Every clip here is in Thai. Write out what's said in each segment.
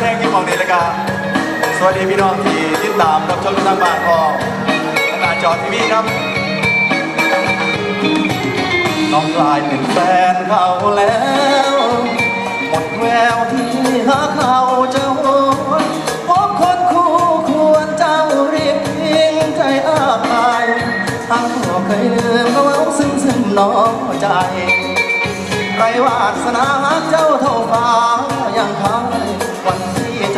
เพลงนี้ของเดลกาสวัสดีพี่น้องที่ติดตามรับชมทางบ้านของหน้าจอทีวีครับ น้องกลายเป็นแฟนเขาแล้วหมดแววที่หาเขาจะหวนพบคนคู่ควรเจ้าเรียกพิงใจอ้ายทางหัวเคยลืมเขาซึ้งซึ้งน้องใจไรวาสนาหากเจ้าเท่าฟ้า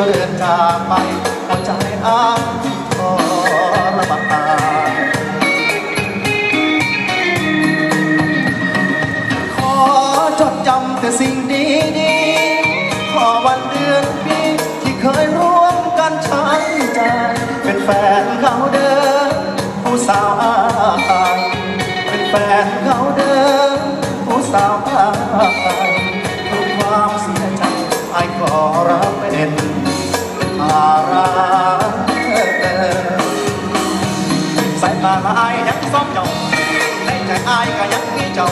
จ้าเดินจากไปหัวใจอ้างทรมานขอจดจำแต่สิ่งดีดีขอวันเดือนปีที่เคยร่วมกันใช้ใจ เป็นแฟนเขาเดินผู้สาวอายเป็นแฟนเขาเดินผู้สาวอายทุกความเสียใจไอ้ขอรับเป็น สายตาละอายยังซ้อมเจ้าในใจอายก็ยังมีเจ้า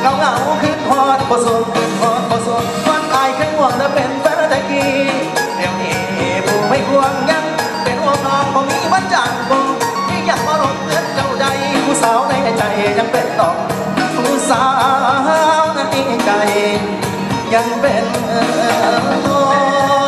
เงาเงาขึ้นฮอดบ่สนขึ้นฮอดบ่สนวันอายเคยห่วงและเป็นแฟนต่กี้เดี๋ยวนี้ผู้ไม่ห่วงยังเป็นห่วงน้องบ่มีวันจากบ่ที่อยากมาหลงเตือนเจ้าใดผู้สาวในใจยังเป็นต้องผู้สาวในใจยังเป็นน้อง